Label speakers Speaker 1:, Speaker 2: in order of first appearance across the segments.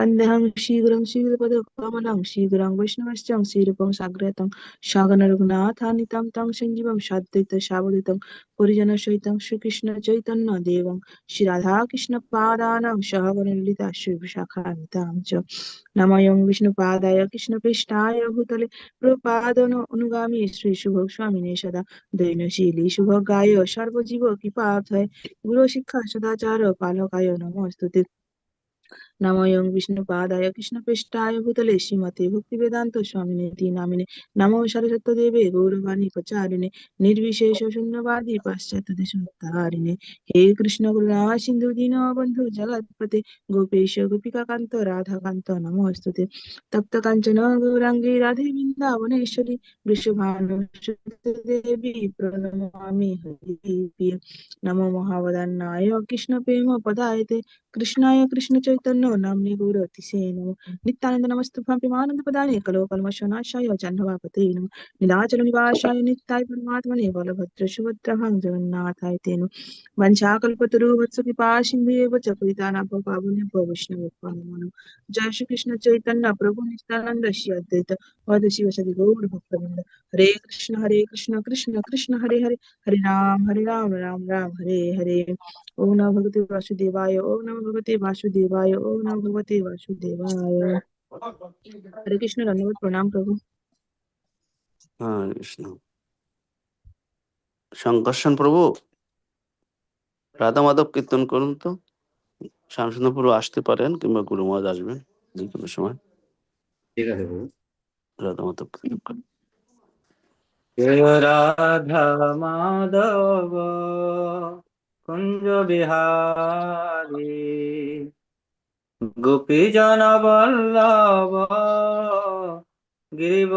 Speaker 1: वन्देऽहं शीघ्रं शीघ्रपदकमलं शीघ्रं वैष्णवश्चं श्रीरूपं साग्रतं सागररघुनाथानितं तं सञ्जीवं साद्वैत सावधितं परिजनसहितं श्रीकृष्णचैतन्यदेवं श्रीराधाकृष्णपादानां सहगणललिता श्रीविशाखान्वितां च नमयं विष्णुपादाय कृष्णपृष्ठाय भूतले प्रपादन अनुगामी श्रीशुभस्वामिने सदा दैनशीली शुभगाय सर्वजीव कृपार्थय गुरुशिक्षा सदाचार पालकाय নামায়ং কৃষ্ণ পৃষ্ঠায় ভূতলে শ্রীমতে ভক্তি বেদান্ত স্বামী নামিনে নম সরস্বত দেবে গৌরবাণী প্রচারিণে নির্বিশেষ শূন্যবাদী পাশ্চাত্য দেশ উত্তারিণে হে কৃষ্ণ করুণা সিন্ধু দীন বন্ধু জগৎপতে গোপেশ গোপিকা গোপিকাকান্ত রাধাকান্ত নমস্তুতে তপ্ত কাঞ্চন গৌরাঙ্গী রাধে বৃন্দাবনেশ্বরী বৃষভানু দেবী প্রণমামি হরি প্রিয় মহাবদান্নায় কৃষ্ণ প্রেম পদায়তে नाम्ने गौरतिसे नमो नित्यानन्द नमस्तुभ्यं प्रेमानन्दपदाने कलो कल्मषनाशाय जह्नवापते नमो नीलाचलनिवासाय नित्याय परमात्मने बलभद्र सुभद्रहं जगन्नाथाय ते नमो वंशाकल्पतरुवत्सकृपा सिन्धुएव च पतितानां पावने वैष्णवे नमो जय श्री कृष्ण चैतन्य प्रभु नित्यानंद श्री अद्वैत वद शिव सदि गौर भक्तवृंद हरे कृष्ण हरे कृष्ण कृष्ण कृष्ण हरे हरे हरे राम हरे राम राम राम हरे हरे ओम नमो भगवते वासुदेवाय ओम नमो भगवते वासुदेवाय ओम नमो भगवते ভগবতে বাসুদেবায় ও নম ভগবতে বাসুদেবায়
Speaker 2: হরে কৃষ্ণ ধন্যবাদ প্রণাম প্রভু হরে কৃষ্ণ শঙ্কর্ষণ প্রভু রাধা মাধব কীর্তন করুন তো শামসুন্দর প্রভু আসতে পারেন কিংবা গুরু মহাজ আসবেন যে কোনো সময়
Speaker 3: ঠিক আছে প্রভু
Speaker 2: রাধা মাধব কীর্তন করুন
Speaker 3: রাধা মাধব কুঞ্জ বিহারী গোপীজন বল্লভ গিরিবরদারি।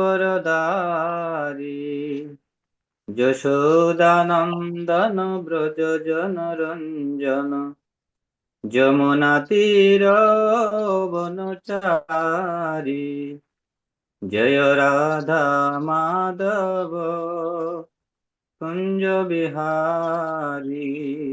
Speaker 3: যশোদানন্দন ব্রজ জন রঞ্জন যমুনা তীর বনচারী। জয় রাধা মাধব। কুঞ্জ বিহারী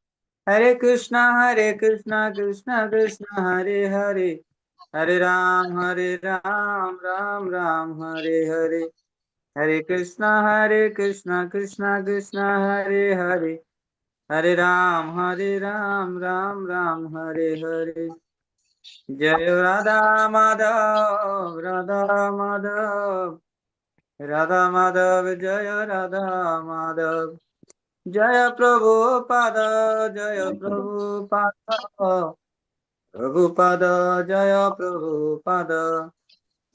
Speaker 3: हरे कृष्णा हरे कृष्णा कृष्णा कृष्णा, हरे हरे। हरे राम हरे राम राम राम, हरे हरे। हरे कृष्णा हरे कृष्णा कृष्णा कृष्णा, हरे हरे। हरे राम हरे राम राम राम, हरे हरे। जय राधा माधव राधा माधव। राधा माधव, जय राधा माधव। জয় প্রভু পাদ জয় প্রভু পাদ। প্রভু পাদ জয় প্রভু পাদ।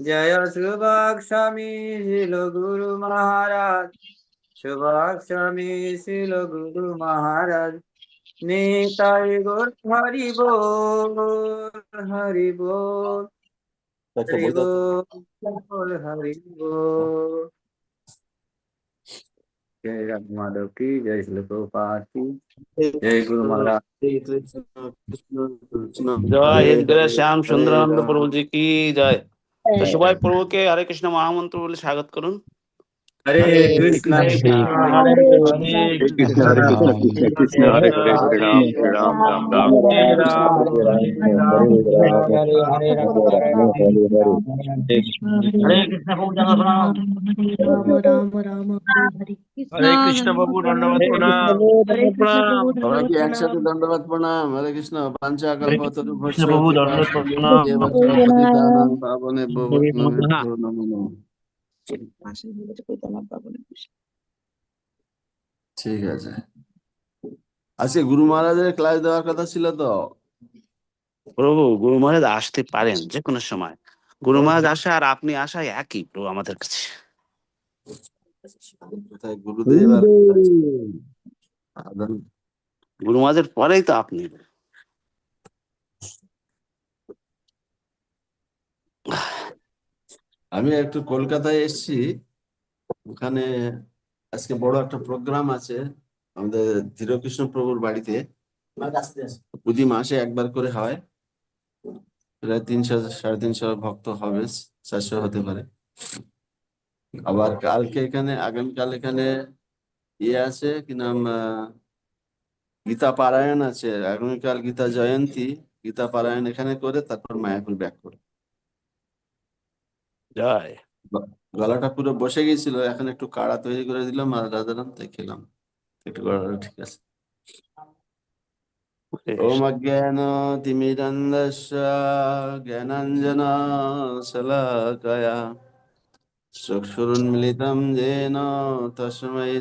Speaker 3: জয় সুভাষ স্বামী শিল গুরু মহারাজ। সুভাষ স্বামী শিল গুরু মহারাজ। নিতাই গোর হরি বল হরি বল। হরি বল হরি বল। जय राधा माधव की जय श्री प्रभुपाद की जय गुरु महाराज
Speaker 2: জয় হিন্দ করে শ্যাম সুন্দরানন্দ প্রভু জি কি জয় তো সবাই প্রভুকে হরে কৃষ্ণ মহামন্ত্র বলে স্বাগত করুন
Speaker 3: हरे कृष्ण हरे
Speaker 4: कृष्ण बाबू दंडवत प्रणाम दंडवत प्रणाम हरे कृष्ण
Speaker 3: पंचाकल्प कृष्ण बाबू प्रणाम
Speaker 2: ঠিক আছে। আজকে গুরু মহারাজের ক্লাস দেওয়ার কথা ছিল তো? প্রভু গুরু মহারাজ আসতে পারেন যে কোনো সময়। গুরু মহারাজ আসা আর আপনি আসা একই প্রভু আমাদের কাছে। গুরুদেব আর গুরু মহারাজের পরেই তো আপনি। আমি একটু কলকাতায় এসেছি। ওখানে আজকে বড় একটা প্রোগ্রাম আছে আমাদের ধীরকৃষ্ণ প্রভুর বাড়িতে। প্রতি মাসে একবার করে হয়। প্রায় তিনশো সাড়ে তিনশো ভক্ত হবে, চারশো হতে পারে। আবার কালকে এখানে, আগামীকাল এখানে ইয়ে আছে, কি নাম গীতা পারায়ণ আছে। আগামীকাল গীতা জয়ন্তী, গীতা পারায়ণ এখানে করে তারপর মায়াপুর ব্যাক করে
Speaker 5: জয়
Speaker 2: গলাটা পুরো বসে গেছিল এখন একটু কাড়া তৈরি করে দিলাম আর রাজারাম তাই খেলাম। একটু গলাটা ঠিক আছে। ওম অজ্ঞান তিমিরন্দস্য জ্ঞানাঞ্জন শলাকয়া চক্ষুরুন্মিলিতম যেন তস্मै